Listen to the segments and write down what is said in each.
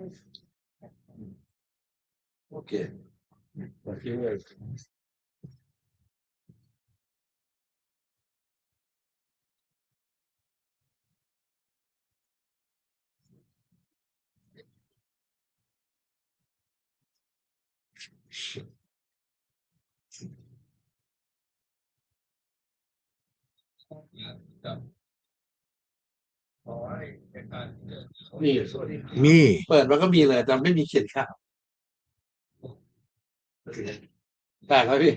โอเคโอเคเลยนี่สวัสดีมี เปิดมันก็มีเลยแต่ไม่มีเขียนข่าวแต่แล้วพี่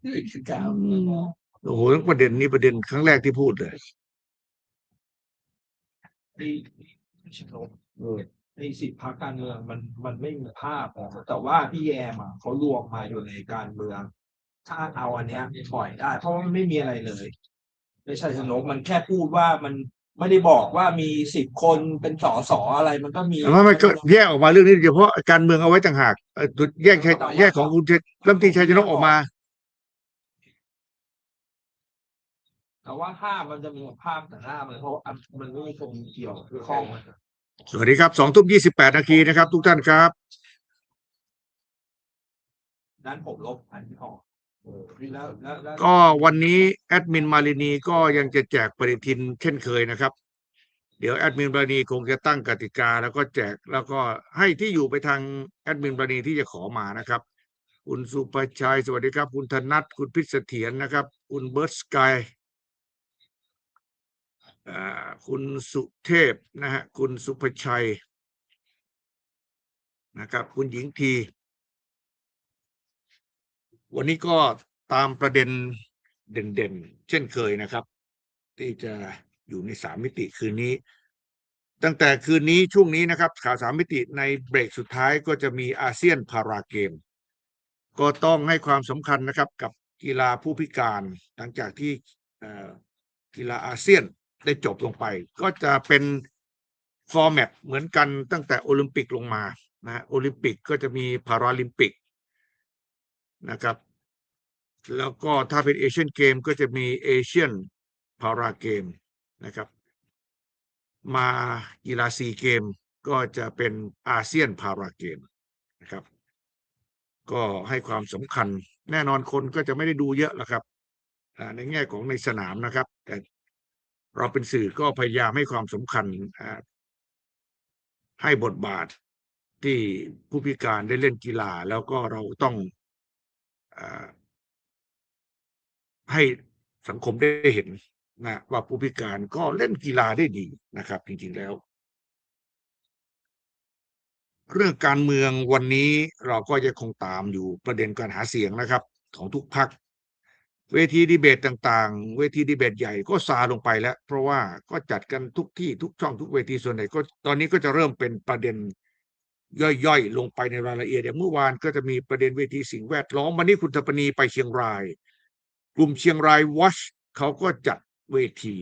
ไม่มีเขียนข่าวโอ้โหประเด็นนี้ประเด็นครั้งแรกที่พูดเลยไอ้ไอ้สิบพักการเมืองมันมันไม่มีภาพอะแต่ว่าพี่แอมอะเขารวมมาอยู่ในการเมือง ถ้าเอาอันเนี้ยปล่อยได้ เพราะว่ามันไม่มีอะไรเลย ไม่ใช่ชนกมันแค่พูดว่ามัน ไม่ได้บอกว่ามีสิบคนเป็นสอสออะไรมันก็มีแต่ว่ามันก็แยกออกมาเรื่องนี้เฉพาะการเมืองเอาไว้ต่างหากเอ่อแยกชัยแยกของคุณชัยรัฐมนตรีชัยชนกออกมา แต่ว่าภาพมันจะมีภาพแต่หน้ามันเพราะว่ามันไม่มีคนเกี่ยวข้องสวัสดีครับสองทุ่มยี่สิบแปดนาทีนะครับ ทุกท่านครับ นั้นผมลบอันที่ออก ก็วันนี้แอดมินมารินีก็ยังจะแจกปฏิทินเช่นเคยนะครับ เดี๋ยวแอดมินมารีคงจะตั้งกติกาแล้วก็แจกแล้วก็ให้ที่อยู่ไปทางแอดมินมารีที่จะขอมานะครับ คุณสุภชัยสวัสดีครับ คุณธนัทคุณพิษเสถียรนะครับ คุณเบิร์ตสกายคุณสุเทพนะฮะคุณสุภชัยนะครับ คุณหญิงที วันนี้ก็ตามประเด็นเด่นๆ เช่นเคยนะครับ ที่จะอยู่ในสามมิติคืนนี้ ตั้งแต่คืนนี้ช่วงนี้นะครับ ข่าวสามมิติในเบรกสุดท้ายก็จะมีอาเซียนพาราเกม ก็ต้องให้ความสำคัญนะครับกับกีฬาผู้พิการหลังจากที่กีฬาอาเซียนได้จบลงไป ก็จะเป็นฟอร์แมตเหมือนกันตั้งแต่โอลิมปิกลงมานะโอลิมปิกก็จะมีพาราลิมปิก นะครับ แล้วก็ถ้าเป็นเอเชียนเกมก็จะมีเอเชียนพาราเกมนะครับ มากีฬาซีเกมก็จะเป็นอาเซียนพาราเกมนะครับ ก็ให้ความสำคัญแน่นอนคนก็จะไม่ได้ดูเยอะหรอกครับในแง่ของในสนามนะครับ แต่เราเป็นสื่อก็พยายามให้ความสำคัญให้บทบาทที่ผู้พิการได้เล่นกีฬา แล้วก็เราต้อง ให้สังคมได้เห็นนะว่าผู้พิการก็เล่นกีฬาได้ดีนะครับ จริงๆแล้ว เรื่องการเมืองวันนี้เราก็ยังคงตามอยู่ประเด็นการหาเสียงนะครับ ของทุกพักเวทีดีเบตต่างๆ เวทีดีเบตใหญ่ก็ซาลงไปแล้ว เพราะว่าก็จัดกันทุกที่ทุกช่องทุกเวทีส่วนใหญ่ก็ตอนนี้ก็จะเริ่มเป็นประเด็น ย่อยๆ ลงไปในรายละเอียดอย่างเมื่อวานก็จะมีประเด็นเวทีสิ่งแวดล้อมวันนี้คุณธปนีไปเชียงราย กลุ่มเชียงรายวอชเขาก็จัดเวที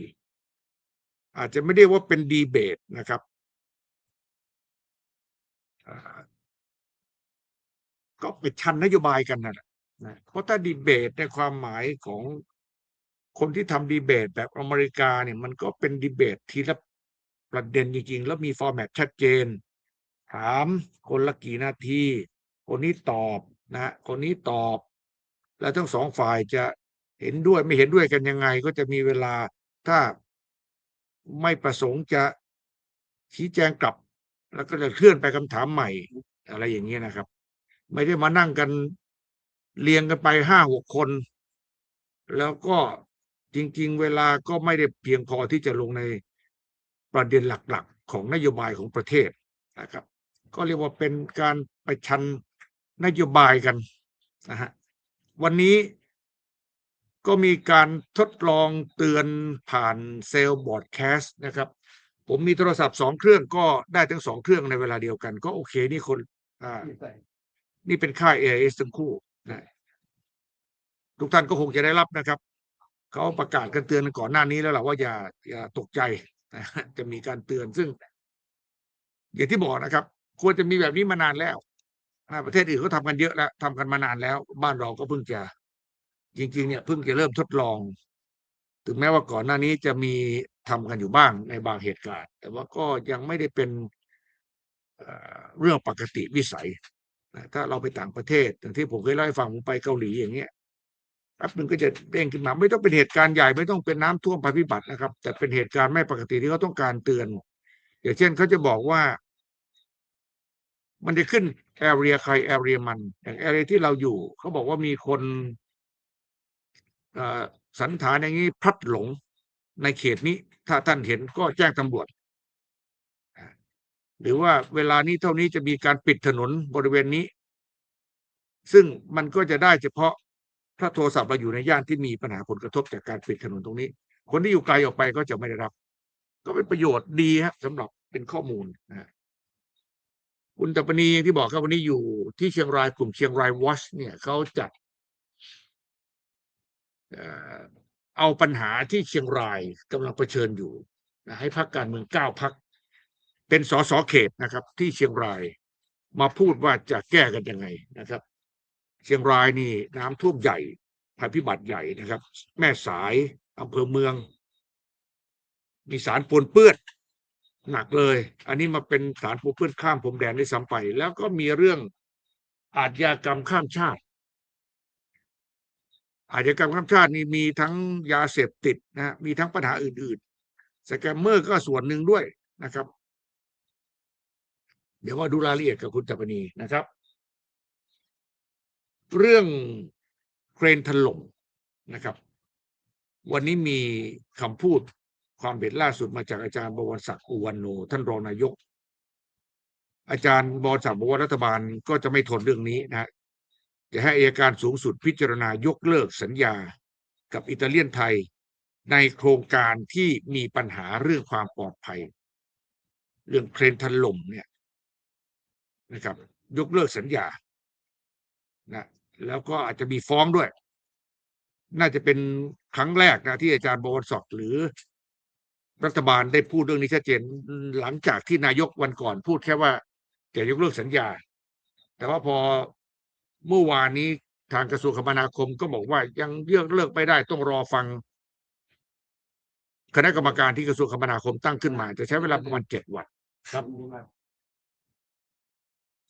อาจจะไม่ได้ว่าเป็นดีเบตนะครับก็ไปชันนโยบายกันนะนะเพราะถ้าดีเบตในความหมายของคนที่ทำดีเบตแบบอเมริกาเนี่ยมันก็เป็นดีเบตทีละประเด็นจริงๆ แล้วมีฟอร์แมตชัดเจน ถามคนละกี่นาที คนนี้ตอบนะคนนี้ตอบ แล้วทั้งสองฝ่ายจะเห็นด้วยไม่เห็นด้วยกันยังไง ก็จะมีเวลาถ้าไม่ประสงค์จะชี้แจงกลับ แล้วก็จะเคลื่อนไปคำถามใหม่ อะไรอย่างเงี้ยนะครับ ไม่ได้มานั่งกันเรียงกันไปห้าหกคน แล้วก็จริง ๆ เวลาก็ไม่ได้เพียงพอที่จะลงในประเด็นหลักๆ ของนโยบายของประเทศนะครับ ก็เรียกว่าเป็นการไปชันนโยบายกันนะฮะวันนี้ก็มีการทดลองเตือนผ่านเซลล์บอร์ดแคสต์นะครับ ผมมีโทรศัพท์สองเครื่องก็ได้ทั้งสองเครื่องในเวลาเดียวกัน ก็โอเคนี่คนอ่านี่เป็นค่าย AIS ทั้งคู่นะทุกท่านก็คงจะได้รับนะครับ เขาประกาศกันเตือนก่อนหน้านี้แล้วแหละว่าอย่าอย่าตกใจนะจะมีการเตือนซึ่ง อย่างที่บอกนะครับ ควรจะมีแบบนี้มานานแล้วประเทศอื่นเขาทำกันเยอะแล้วทำกันมานานแล้ว บ้านเราก็เพิ่งจะจริง ๆ เนี่ยเพิ่งจะเริ่มทดลอง ถึงแม้ว่าก่อนหน้านี้จะมีทำกันอยู่บ้างในบางเหตุการณ์ แต่ว่าก็ยังไม่ได้เป็นเรื่องปกติวิสัยถ้าเราไปต่างประเทศอย่างที่ผมเคยเล่าให้ฟังผมไปเกาหลีอย่างเงี้ยแป๊บหนึ่งก็จะเด้งขึ้นมา ไม่ต้องเป็นเหตุการณ์ใหญ่ไม่ต้องเป็นน้ำท่วมภัยพิบัตินะครับ แต่เป็นเหตุการณ์ไม่ปกติที่เขาต้องการเตือน อย่างเช่นเขาจะบอกว่า มันจะขึ้นแอเรียใครแอเรียมัน อย่างแอเรียที่เราอยู่ เขาบอกว่ามีคนสันฐานอย่างนี้พลัดหลงในเขตนี้ ถ้าท่านเห็นก็แจ้งตำรวจ หรือว่าเวลานี้เท่านี้จะมีการปิดถนนบริเวณนี้ ซึ่งมันก็จะได้เฉพาะถ้าโทรศัพท์เราอยู่ในย่านที่มีปัญหาผลกระทบจากการปิดถนนตรงนี้ คนที่อยู่ไกลออกไปก็จะไม่ได้รับ ก็เป็นประโยชน์ดีครับสำหรับเป็นข้อมูลนะฮะ คุณตปนีย่างที่บอกครับวันนี้อยู่ที่เชียงรายกลุ่มเชียงรายวอชเนี่ยเขาจัดเอาปัญหาที่เชียงรายกำลังเผชิญอยู่ให้พักการเมืองเก้าพักเป็นสสเขตนะครับ ที่เชียงรายมาพูดว่าจะแก้กันยังไงนะครับ เชียงรายนี่น้ำท่วมใหญ่ภัยพิบัติใหญ่นะครับ แม่สายอำเภอเมือง มีสารปนเปื้อน หนักเลย อันนี้มาเป็นสารปนเปื้อนข้ามพรมแดนได้ซ้ำไป แล้วก็มีเรื่องอาชญากรรมข้ามชาติ อาชญากรรมข้ามชาตินี่มีทั้งยาเสพติดนะฮะมีทั้งปัญหาอื่นๆสแกมเมอร์ก็ส่วนหนึ่งด้วยนะครับ เดี๋ยวมาดูรายละเอียดกับคุณจัปนีนะครับ เรื่องเครนถล่มนะครับ วันนี้มีคำพูด ความเห็นล่าสุดมาจากอาจารย์บวรศักดิ์อุวันโนท่านรองนายก อาจารย์บวรศักดิ์บอกว่ารัฐบาลก็จะไม่ทนเรื่องนี้นะจะให้อัยการสูงสุดพิจารณายกเลิกสัญญากับอิตาเลียนไทย ในโครงการที่มีปัญหาเรื่องความปลอดภัย เรื่องเครนถล่มเนี่ยนะครับ ยกเลิกสัญญานะแล้วก็อาจจะมีฟ้องด้วย น่าจะเป็นครั้งแรกนะที่อาจารย์บวรศักดิ์หรือ รัฐบาลได้พูดเรื่องนี้ชัดเจนหลังจากที่นายกวันก่อนพูดแค่ว่าจะยกเลิกสัญญา แต่ว่าพอเมื่อวานนี้ทางกระทรวงคมนาคมก็บอกว่ายังเลือกเลิกไม่ได้ต้องรอฟัง คณะกรรมการที่กระทรวงคมนาคมตั้งขึ้นมา จะใช้เวลาประมาณเจ็ดวันครับ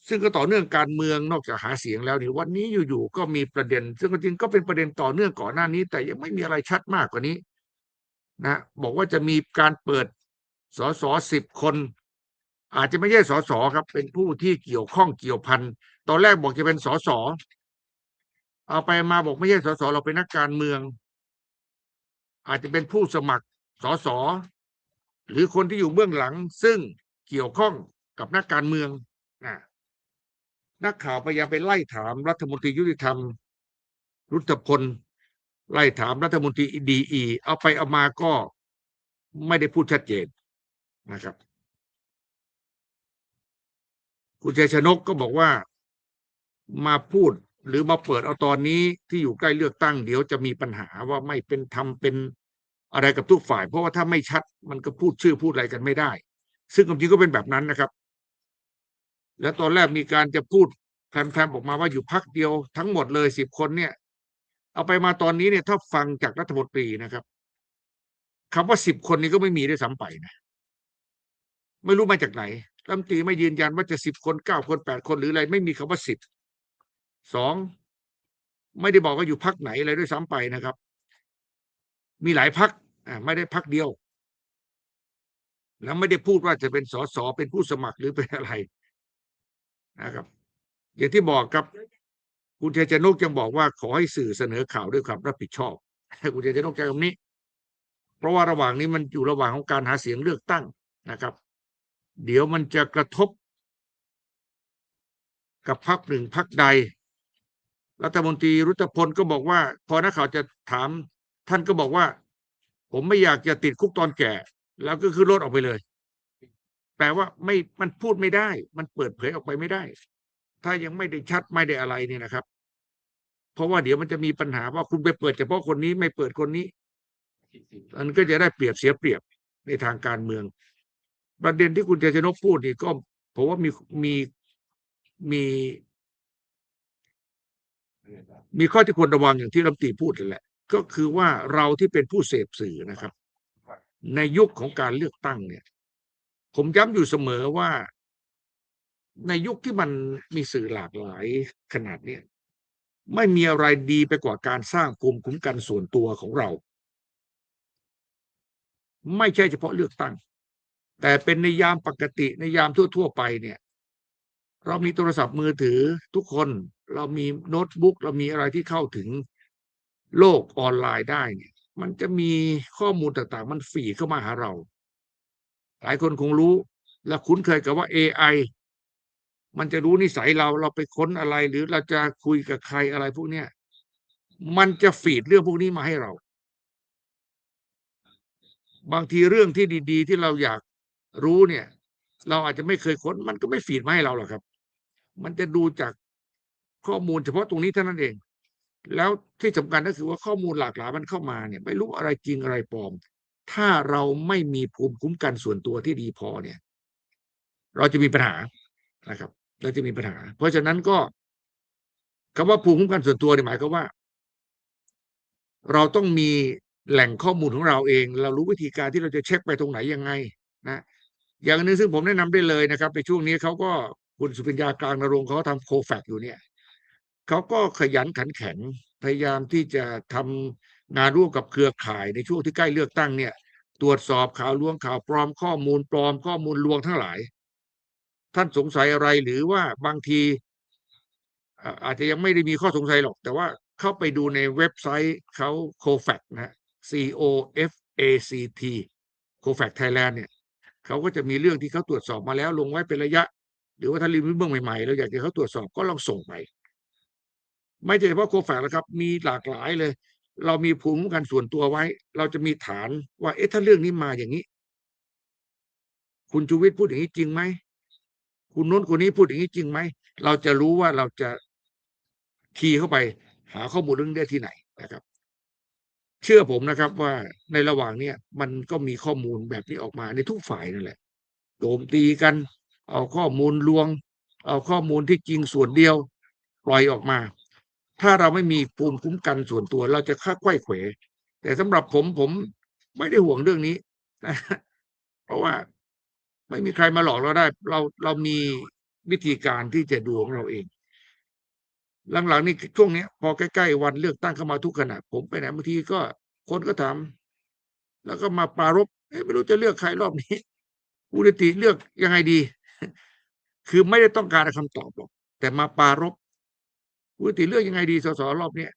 ซึ่งก็ต่อเนื่องการเมืองนอกจากหาเสียงแล้วนี่วันนี้อยู่ๆก็มีประเด็น ซึ่งจริงๆก็เป็นประเด็นต่อเนื่องก่อนหน้านี้ แต่ยังไม่มีอะไรชัดมากกว่านี้ นะบอกว่าจะมีการเปิดสสสิบคน อาจจะไม่ใช่สสครับ เป็นผู้ที่เกี่ยวข้องเกี่ยวพันตอนแรกบอกจะเป็นสสเอาไปมาบอกไม่ใช่สสเราเป็นนักการเมือง อาจจะเป็นผู้สมัครสสหรือคนที่อยู่เบื้องหลัง ซึ่งเกี่ยวข้องกับนักการเมืองนะนักข่าวพยายามไปไล่ถามรัฐมนตรียุติธรรม รุตพล ไล่ถามรัฐมนตรีดีอีเอาไปเอามาก็ไม่ได้พูดชัดเจนนะครับ คุณชัยชนกก็บอกว่ามาพูดหรือมาเปิดเอาตอนนี้ที่อยู่ใกล้เลือกตั้งเดี๋ยวจะมีปัญหาว่าไม่เป็นธรรมเป็นอะไรกับทุกฝ่าย เพราะว่าถ้าไม่ชัดมันก็พูดชื่อพูดอะไรกันไม่ได้ ซึ่งความจริงก็เป็นแบบนั้นนะครับ แล้วตอนแรกมีการจะพูดแพมๆออกมาว่าอยู่พักเดียวทั้งหมดเลยสิบคนเนี่ย เอาไปมาตอนนี้เนี่ยถ้าฟังจากรัฐมนตรีนะครับคำว่าสิบคนนี้ก็ไม่มีด้วยซ้ำไปนะ ไม่รู้มาจากไหนรัฐมนตรีไม่ยืนยันว่าจะสิบคนเก้าคนแปดคนหรืออะไร ไม่มีคำว่าสิบสองไม่ได้บอกว่าอยู่พักไหนอะไรด้วยซ้ำไปนะครับ มีหลายพักอ่าไม่ได้พักเดียว แล้วไม่ได้พูดว่าจะเป็นสสเป็นผู้สมัครหรือเป็นอะไรนะครับ อย่างที่บอกครับ คุณชัยชนกยังบอกว่าขอให้สื่อเสนอข่าวด้วยความรับผิดชอบคุณชัยชนกใช้คำนี้ เพราะว่าระหว่างนี้มันอยู่ระหว่างของการหาเสียงเลือกตั้งนะครับ เดี๋ยวมันจะกระทบ กับพรรคหนึ่งพรรคใด รัฐมนตรีรุตพลก็บอกว่า พอนักข่าวจะถาม ท่านก็บอกว่า ผมไม่อยากจะติดคุกตอนแก่ แล้วก็คือรถออกไปเลยแปลว่าไม่มันพูดไม่ได้ มันเปิดเผยออกไปไม่ได้ ถ้ายังไม่ได้ชัดไม่ได้อะไรเนี่ยนะครับ เพราะว่าเดี๋ยวมันจะมีปัญหาว่าคุณไปเปิดเฉพาะคนนี้ไม่เปิดคนนี้อันก็จะได้เปรียบเสียเปรียบในทางการเมือง ประเด็นที่คุณเจชนกพูดนี่ก็ผมว่ามีมีมีมีข้อที่ควรระวังอย่างที่รัฐมนตรีพูดนั่นแหละ ก็คือว่าเราที่เป็นผู้เสพสื่อนะครับ ในยุคของการเลือกตั้งเนี่ย ผมย้ำอยู่เสมอว่า ในยุคที่มันมีสื่อหลากหลายขนาดเนี้ไม่มีอะไรดีไปกว่าการสร้างภูมิคุ้มกันส่วนตัวของเรา ไม่ใช่เฉพาะเลือกตั้ง แต่เป็นในยามปกติในยามทั่ว ๆ ไปเนี่ย เรามีโทรศัพท์มือถือทุกคนเรามีโน้ตบุ๊กเรามีอะไรที่เข้าถึงโลกออนไลน์ได้เนี่ย มันจะมีข้อมูลต่างๆ มันฝีเข้ามาหาเรา หลายคนคงรู้และคุ้นเคยกับว่า AI มันจะรู้นิสัยเราเราไปค้นอะไร หรือเราจะคุยกับใครอะไรพวกเนี้ยมันจะฟีดเรื่องพวกนี้มาให้เรา บางทีเรื่องที่ดีๆ ที่เราอยากรู้เนี่ย เราอาจจะไม่เคยค้น มันก็ไม่ฟีดมาให้เราหรอกครับ มันจะดูจากข้อมูลเฉพาะตรงนี้เท่านั้นเอง แล้วที่สำคัญก็คือว่าข้อมูลหลากหลายมันเข้ามาเนี่ย ไม่รู้อะไรจริงอะไรปลอม ถ้าเราไม่มีภูมิคุ้มกันส่วนตัวที่ดีพอเนี่ย เราจะมีปัญหานะครับ เราจะมีปัญหา เพราะฉะนั้นก็คำว่าภูมิคุ้มกันส่วนตัวเนี่ยหมายความว่า เราต้องมีแหล่งข้อมูลของเราเอง เรารู้วิธีการที่เราจะเช็คไปตรงไหนยังไงนะอย่างหนึงซึ่งผมแนะนำได้เลยนะครับ ในช่วงนี้เขาก็คุณสุพิญญากลางนรงเขาทำโคแฟกอยู่เนี่ยเขาก็ขยันขันแข็งพยายามที่จะทำงานร่วมกับเครือข่ายในช่วงที่ใกล้เลือกตั้งเนี่ย ตรวจสอบข่าวลวงข่าวปลอมข้อมูลปลอมข้อมูลลวงทั้งหลาย ท่านสงสัยอะไรหรือว่าบางทีอาจจะยังไม่ได้มีข้อสงสัยหรอก แต่ว่าเข้าไปดูในเว็บไซต์เขาโคแฟกนะ C O F A C T โคแฟกไทยแลนด์เนี่ยเขาก็จะมีเรื่องที่เขาตรวจสอบมาแล้วลงไว้เป็นระยะ หรือว่าถ้ารีวิวเบื้องใหม่ๆเราอยากจะเขาตรวจสอบก็ลองส่งไปไม่ใช่เฉพาะโคแฟกนะครับ มีหลากหลายเลย เรามีภูมิคุ้มกันส่วนตัวไว้ เราจะมีฐานว่าเอ๊ะถ้าเรื่องนี้มาอย่างนี้ คุณชูวิทย์พูดอย่างนี้จริงไหม คุณโน้นคนนี้พูดอย่างนี้จริงไหม เราจะรู้ว่าเราจะคีย์เข้าไปหาข้อมูลเรื่องนี้ได้ที่ไหนนะครับ เชื่อผมนะครับว่าในระหว่างเนี้ยมันก็มีข้อมูลแบบนี้ออกมาในทุกฝ่ายนั่นแหละโจมตีกัน เอาข้อมูลลวง เอาข้อมูลที่จริงส่วนเดียว ปล่อยออกมา ถ้าเราไม่มีภูมิคุ้มกันส่วนตัว เราจะค่าไขว้เขวแต่สำหรับผมผมไม่ได้ห่วงเรื่องนี้นะเพราะว่า ไม่มีใครมาหลอกเราได้ เราเรามีวิธีการที่จะดูของเราเอง หลังๆนี่ช่วงนี้พอใกล้ๆวันเลือกตั้งเข้ามาทุกขณะผมไปไหนบางทีก็คนก็ถามแล้วก็มาปรารบไม่รู้จะเลือกใครรอบนี้อุดติเลือกยังไงดี คือไม่ได้ต้องการคำตอบหรอกแต่มาปรารบอุดติเลือกยังไงดีสสรอบเนี้ย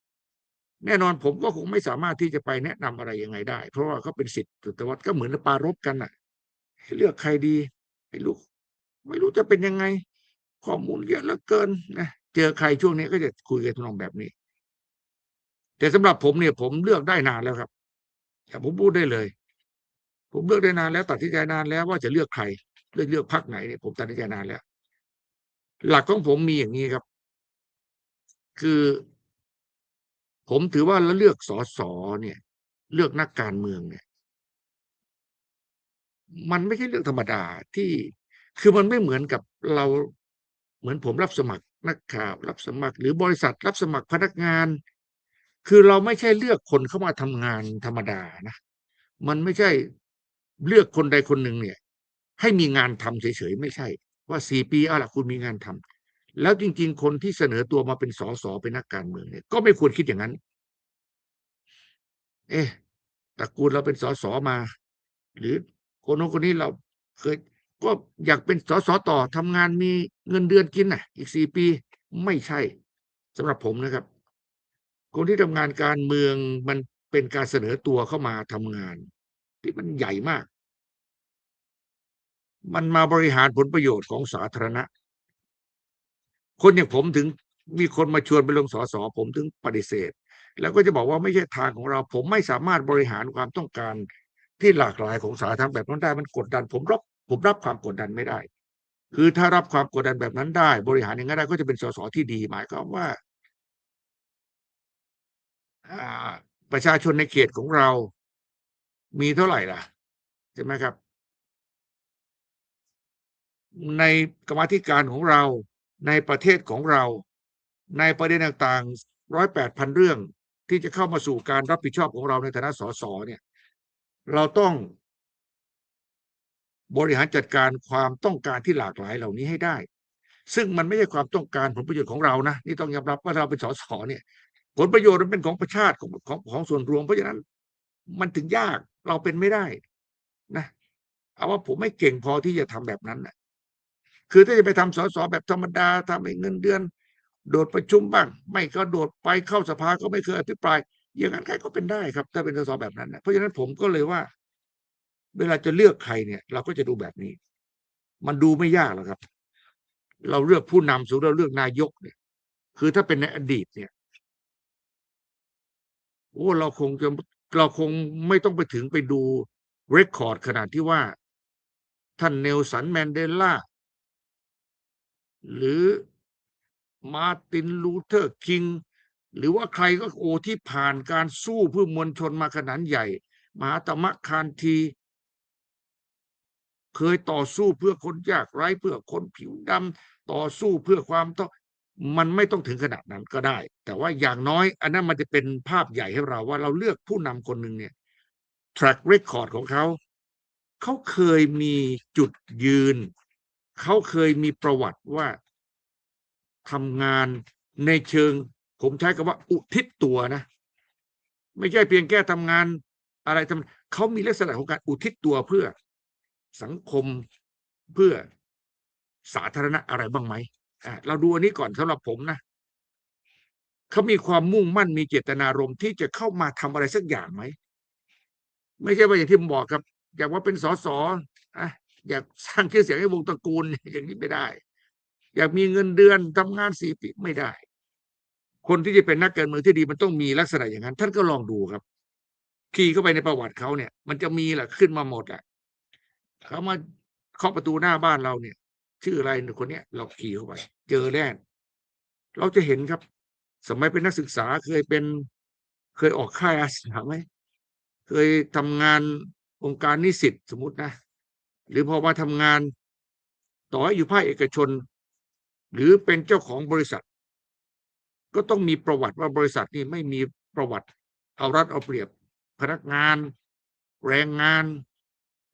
แน่นอนผมก็คงไม่สามารถที่จะไปแนะนำอะไรยังไงได้ เพราะว่าเขาเป็นสิทธิ์แต่ว่าก็เหมือนปรารบกันน่ะ ให้เลือกใครดีไม่รู้ไม่รู้จะเป็นยังไง ข้อมูลเยอะเหลือเกินนะเจอใครช่วงนี้ก็จะคุยกันทำนองแบบนี้ แต่สำหรับผมเนี่ย ผมเลือกได้นานแล้วครับแต่ผมพูดได้เลย ผมเลือกได้นานแล้ว ตัดสินใจนานแล้วว่าจะเลือกใคร เลือกเลือกพรรคไหนเนี่ยผมตัดสินใจนานแล้ว หลักของผมมีอย่างนี้ครับ คือ ผมถือว่าแล้วเลือกสอสอเนี่ย เลือกนักการเมืองเนี่ย มันไม่ใช่เรื่องธรรมดาที่คือมันไม่เหมือนกับเราเหมือนผมรับสมัครนักข่าวรับสมัคร หรือบริษัทรับสมัครพนักงาน คือเราไม่ใช่เลือกคนเข้ามาทำงานธรรมดานะมันไม่ใช่เลือกคนใดคนหนึ่งเนี่ย ให้มีงานทำเฉยๆไม่ใช่ ว่าสี่ปีเอาล่ะคุณมีงานทำแล้วจริง ๆ คนที่เสนอตัวมาเป็นสสเป็นนักการเมืองเนี่ยก็ไม่ควรคิดอย่างนั้น เอ๊ะตระกูลเราเป็นสสมา หรือ คนน้นคนนี้เราเคย ก็อยากเป็นสสต่อทำงานมีเงินเดือนกินน่ะ อีกสี่ปีไม่ใช่สำหรับผมนะครับ คนที่ทำงานการเมืองมันเป็นการเสนอตัวเข้ามาทำงาน ที่มันใหญ่มาก มันมาบริหารผลประโยชน์ของสาธารณะ คนอย่างผมถึงมีคนมาชวนไปลงสสผมถึงปฏิเสธ แล้วก็จะบอกว่าไม่ใช่ทางของเรา ผมไม่สามารถบริหารความต้องการ ที่หลากหลายของสาธารณแบบนั้นได้มันกดดัน ผมรับผมรับความกดดันไม่ได้ คือถ้ารับความกดดันแบบนั้นได้ บริหารอย่างนั้นได้ก็จะเป็นสสที่ดีหมายความว่าประชาชนในเขตของเรา มีเท่าไหร่ล่ะใช่ไหมครับ ในกรรมธิการของเราในประเทศของเรา ในประเด็นต่างๆร้อยแปดพันเรื่องที่จะเข้ามาสู่การรับผิดชอบของเราในฐานะสสเนี่ย เราต้องบริหารจัดการความต้องการที่หลากหลายเหล่านี้ให้ได้ ซึ่งมันไม่ใช่ความต้องการผลประโยชน์ของเรานะนี่ต้องยอมรับว่าเราเป็นสสเนี่ย ผลประโยชน์มันเป็นของประชาติของของของส่วนรวม เพราะฉะนั้น มันถึงยากเราเป็นไม่ได้นะเอาว่าผมไม่เก่งพอที่จะทำแบบนั้นนะคือถ้าจะไปทำสสแบบธรรมดาทำให้เงินเดือน โดดประชุมบ้าง ไม่ก็โดดไปเข้าสภาก็ไม่เคยอภิปราย อย่างนั้นใครก็เป็นได้ครับ ถ้าเป็นสสแบบนั้นนะเพราะฉะนั้นผมก็เลยว่า เวลาจะเลือกใครเนี่ย เราก็จะดูแบบนี้ มันดูไม่ยากหรอกครับ เราเลือกผู้นำสมมติเราเลือกนายกเนี่ย คือถ้าเป็นในอดีตเนี่ยโอ้เราคงจะเราคงไม่ต้องไปถึงไปดูเรคคอร์ดขนาดที่ว่า ท่านเนลสันแมนเดลาหรือมาตินลูเทอร์คิง หรือว่าใครก็โอที่ผ่านการสู้เพื่อมวลชนมาขนาดใหญ่ มหาตมะคานที เคยต่อสู้เพื่อคนยากไร้เพื่อคนผิวดำต่อสู้เพื่อความต้องมันไม่ต้องถึงขนาดนั้นก็ได้ แต่ว่าอย่างน้อย อันนั้นมันจะเป็นภาพใหญ่ให้เราว่าเราเลือกผู้นำคนหนึ่งเนี่ย track record ของเขา เขาเคยมีจุดยืน เขาเคยมีประวัติว่าทำงานในเชิง ผมใช้คำว่า อุทิศตัวนะ ไม่ใช่เพียงแค่ทำงาน อะไรทำเขามีลักษณะของการอุทิศตัวเพื่อสังคมเพื่อสาธารณะอะไรบ้างไหมอะเราดูอันนี้ก่อนสำหรับผมนะเขามีความมุ่งมั่นมีเจตนารมณ์ที่จะเข้ามาทำอะไรสักอย่างไหมไม่ใช่ว่าอย่างที่ผมบอกครับอยากว่าเป็นสสอะอยากสร้างชื่อเสียงให้วงตระกูลอย่างนี้ไม่ได้ อยากมีเงินเดือนทำงานสี่ปีไม่ได้ คนที่จะเป็นนักการเมืองที่ดีมันต้องมีลักษณะอย่างนั้น ท่านก็ลองดูครับคีย์เข้าไปในประวัติเขาเนี่ย มันจะมีแหละขึ้นมาหมดอะเขามาเคาะประตูหน้าบ้านเราเนี่ย ชื่ออะไรคนเนี้ยเราขี่เข้าไป เจอแน่เราจะเห็นครับ สมัยเป็นนักศึกษาเคยเป็นเคยออกค่ายอาสาไหมเคยทำงานองค์การนิสิตสมมตินะ หรือพอมาทำงาน ต่ออยู่ภาคเอกชน หรือเป็นเจ้าของบริษัท ก็ต้องมีประวัติว่าบริษัทนี้ไม่มีประวัติเอารัดเอาเปรียบพนักงาน แรงงาน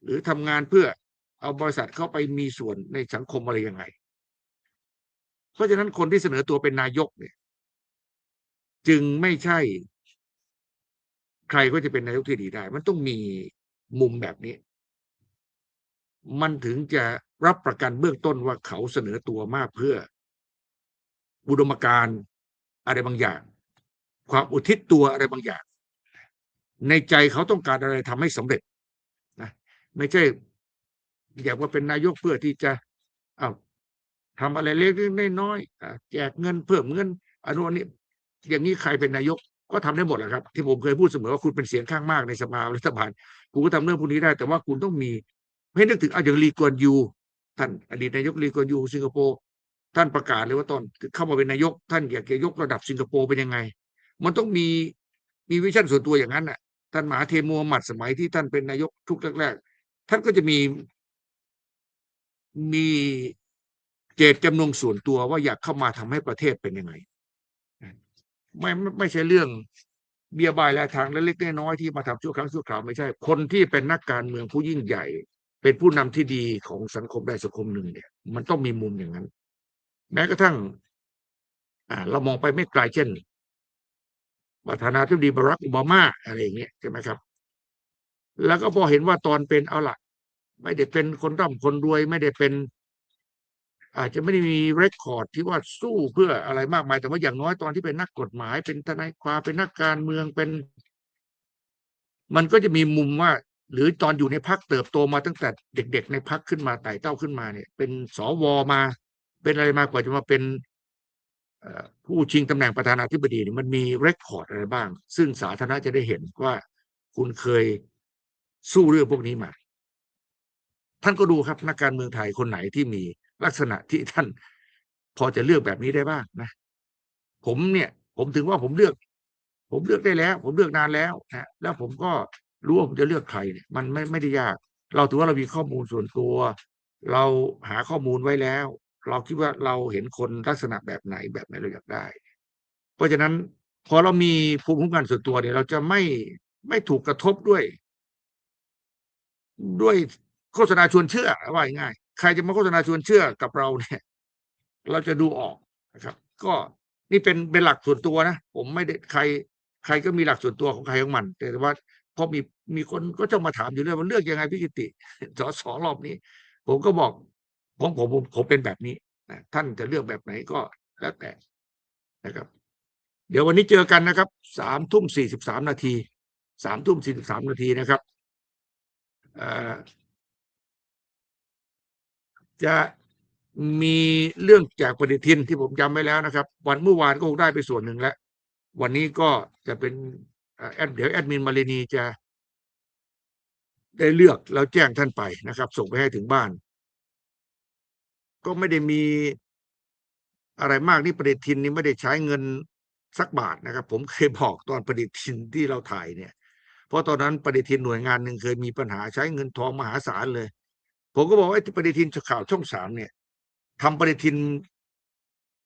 หรือทำงานเพื่อเอาบริษัทเข้าไปมีส่วนในสังคมอะไรยังไง เพราะฉะนั้นคนที่เสนอตัวเป็นนายกเนี่ย จึงไม่ใช่ ใครก็จะเป็นนายกที่ดีได้ มันต้องมีมุมแบบนี้ มันถึงจะรับประกันเบื้องต้นว่าเขาเสนอตัวมากเพื่ออุดมการณ์ อะไรบางอย่าง ความอุทิศตัวอะไรบางอย่าง ในใจเขาต้องการอะไรทำให้สำเร็จนะไม่ใช่อยากว่าเป็นนายกเพื่อที่จะเอาทำอะไรเล็กๆน้อยๆอะแจกเงินเพิ่มเงินอันนี้อย่างนี้ใครเป็นนายกก็ทำได้หมดแหละครับ ที่ผมเคยพูดเสมอว่าคุณเป็นเสียงข้างมากในสภารัฐบาลคุณก็ทำเรื่องพวกนี้ได้ แต่ว่าคุณต้องมีให้นึกถึงเอาอย่างลีกวนยูท่านอดีตนายกลีกวนยูสิงคโปร์ ท่านประกาศเลยว่าตอนเข้ามาเป็นนายก ท่านอยากจะยกระดับสิงคโปร์เป็นยังไง มันต้องมีมีวิชั่นส่วนตัวอย่างนั้นน่ะ ท่านมหาเทมูฮัมหมัดสมัยที่ท่านเป็นนายกทุกแรกๆท่านก็จะมีมีเจตจำนงส่วนตัวว่าอยากเข้ามาทำให้ประเทศเป็นยังไงไม่ไม่ไม่ใช่เรื่องเบียบายและทางเล็กๆน้อยๆที่มาทำชั่วครั้งชั่วคราวไม่ใช่ คนที่เป็นนักการเมืองผู้ยิ่งใหญ่ เป็นผู้นำที่ดีของสังคมใดสังคมหนึ่งเนี่ย มันต้องมีมุมอย่างนั้น แม้กระทั่งเรามองไปไม่ไกลเช่นประธานาธิบดีบารักโอบามาอะไรอย่างเงี้ยใช่ไหมครับ แล้วก็พอเห็นว่าตอนเป็นเอาละไม่ได้เป็นคนร่ำคนรวยไม่ได้เป็น อาจจะไม่ได้มีเรคคอร์ดที่ว่าสู้เพื่ออะไรมากมาย แต่ว่าอย่างน้อยตอนที่เป็นนักกฎหมาย เป็นทนายความเป็นนักการเมืองเป็น มันก็จะมีมุมว่า หรือตอนอยู่ในพักเติบโตมาตั้งแต่เด็ก ๆ ในพักขึ้นมาไต่เต้าขึ้นมาเนี่ย เป็นสวมา เป็นอะไรมากกว่าจะมาเป็นผู้ชิงตำแหน่งประธานาธิบดีเนี่ยมันมีเรคคอร์ดอะไรบ้าง ซึ่งสาธารณะจะได้เห็นว่าคุณเคยสู้เรื่องพวกนี้มา ท่านก็ดูครับนักการเมืองไทยคนไหนที่มีลักษณะที่ท่านพอจะเลือกแบบนี้ได้บ้างนะ ผมเนี่ย ผมถึงว่าผมเลือก ผมเลือกได้แล้ว ผมเลือกนานแล้วนะแล้วผมก็รู้ว่าผมจะเลือกใครเนี่ยมันไม่ไม่ได้ยาก เราถือว่าเรามีข้อมูลส่วนตัว เราหาข้อมูลไว้แล้ว เราคิดว่าเราเห็นคนลักษณะแบบไหนแบบไหนเราอยากได้ เพราะฉะนั้นพอเรามีภูมิคุ้มกันส่วนตัวเนี่ย เราจะไม่ไม่ถูกกระทบด้วย ด้วยโฆษณาชวนเชื่อว่าง่ายใครจะมาโฆษณาชวนเชื่อกับเราเนี่ย เราจะดูออกนะครับ ก็นี่เป็นเป็นหลักส่วนตัวนะผมไม่ได้ใคร ใครก็มีหลักส่วนตัวของใครของมัน แต่ว่าพอมีมีคนก็จะมาถามอยู่เรื่อยว่าเลือกยังไงพี่กิติสอสอรอบนี้ ผมก็บอก ของผมผมผมเป็นแบบนี้นะท่านจะเลือกแบบไหนก็แล้วแต่นะครับ เดี๋ยววันนี้เจอกันนะครับสามทุ่มสี่สิบสามนาทีสามทุ่มสี่สิบสามนาทีนะครับจะมีเรื่องแจกปฏิทินที่ผมจำไว้แล้วนะครับ วันเมื่อวานก็คงได้ไปส่วนหนึ่งแล้ว วันนี้ก็จะเป็นเอ่อแอดเดี๋ยวแอดมินมาเลนีจะได้เลือกแล้วแจ้งท่านไปนะครับ ส่งไปให้ถึงบ้าน ก็ไม่ได้มีอะไรมากนี่ปฏิทินนี่ไม่ได้ใช้เงินสักบาทนะครับ ผมเคยบอกตอนปฏิทินที่เราถ่ายเนี่ย เพราะตอนนั้นปฏิทินหน่วยงานหนึ่งเคยมีปัญหาใช้เงินทองมหาศาลเลย ผมก็บอกว่าไอ้ปฏิทินข่าวช่องสามเนี่ยทำปฏิทิน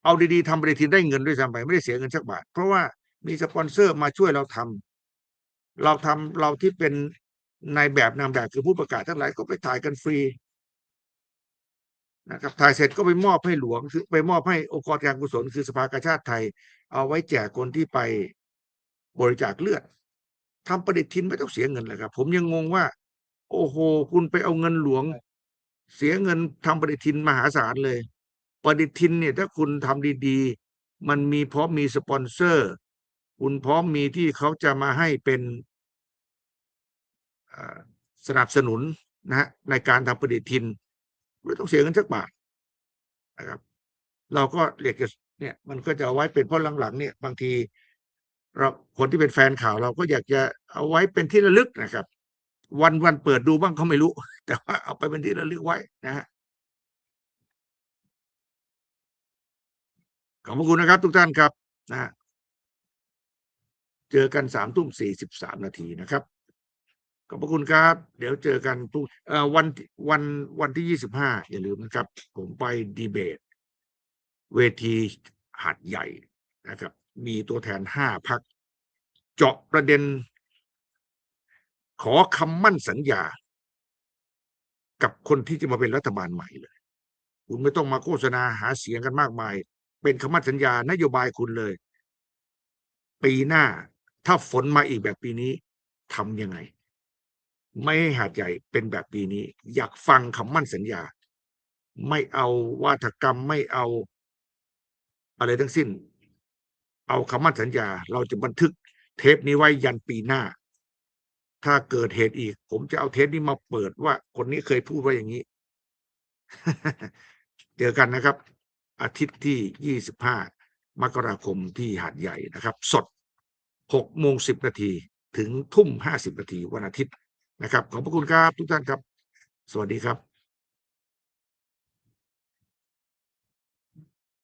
เอาดีๆทำปฏิทินได้เงินด้วยซ้ำไปไม่ได้เสียเงินสักบาท เพราะว่ามีสปอนเซอร์มาช่วยเราทำเราทำเราที่เป็นในายแบบนามแบบคือผู้ประกาศทั้งหลายก็ไปถ่ายกันฟรี นะครับถ่ายเสร็จก็ไปมอบให้หลวงคือไปมอบให้องค์กรการกุศลคือสภากาชาติไทย เอาไว้แจกคนที่ไปบริจาคเลือดทำประดิษทินไม่ต้องเสียเงินเลยครับ ผมยังงงว่า โอ้โห คุณไปเอาเงินหลวง เสียเงินทำปฏิทินมหาศาลเลย ปฏิทินเนี่ยถ้าคุณทำดีๆ มันมีพร้อมมีสปอนเซอร์ คุณพร้อมมีที่เขาจะมาให้เป็นเอ่อสนับสนุนนะฮะในการทำปฏิทิน ไม่ต้องเสียเงินสักบาทนะครับ เราก็เรียกเนี่ย มันก็จะเอาไว้เป็นเพราะหลังๆเนี่ย บางที เราคนที่เป็นแฟนข่าว เราก็อยากจะเอาไว้เป็นที่ระลึกนะครับ วันวันเปิดดูบ้างเขาไม่รู้ แต่ว่าเอาไปเป็นที่ระลึกไว้นะฮะขอบพระคุณนะครับ ทุกท่านครับนะเจอกันสามทุ่มสี่สิบสามนาทีนะครับ ขอบพระคุณครับ เดี๋ยวเจอกันพรุ่งเอ่อวันวันวันที่ยี่สิบห้าอย่าลืมนะครับ ผมไปดีเบต เวทีหัดใหญ่นะครับ มีตัวแทนห้าพัก เจาะประเด็น ขอคำมั่นสัญญา กับคนที่จะมาเป็นรัฐบาลใหม่เลย คุณไม่ต้องมาโฆษณาหาเสียงกันมากมาย เป็นคำมั่นสัญญานโยบายคุณเลย ปีหน้าถ้าฝนมาอีกแบบปีนี้ทำยังไง ไม่ให้หาดใหญ่เป็นแบบปีนี้ อยากฟังคำมั่นสัญญา ไม่เอาวาทกรรมไม่เอา อะไรทั้งสิ้น เอาคำมั่นสัญญา เราจะบันทึกเทปนี้ไว้ยันปีหน้า ถ้าเกิดเหตุอีก ผมจะเอาเทปนี้มาเปิดว่า คนนี้เคยพูดว่าอย่างนี้ เจอกันนะครับ อาทิตย์ที่ 25 มกราคมที่หาดใหญ่นะครับ สด6โมง10 นาทีถึงทุ่ม 50 นาทีวันอาทิตย์ นะครับ ขอบพระคุณครับทุกท่านครับ สวัสดีครับ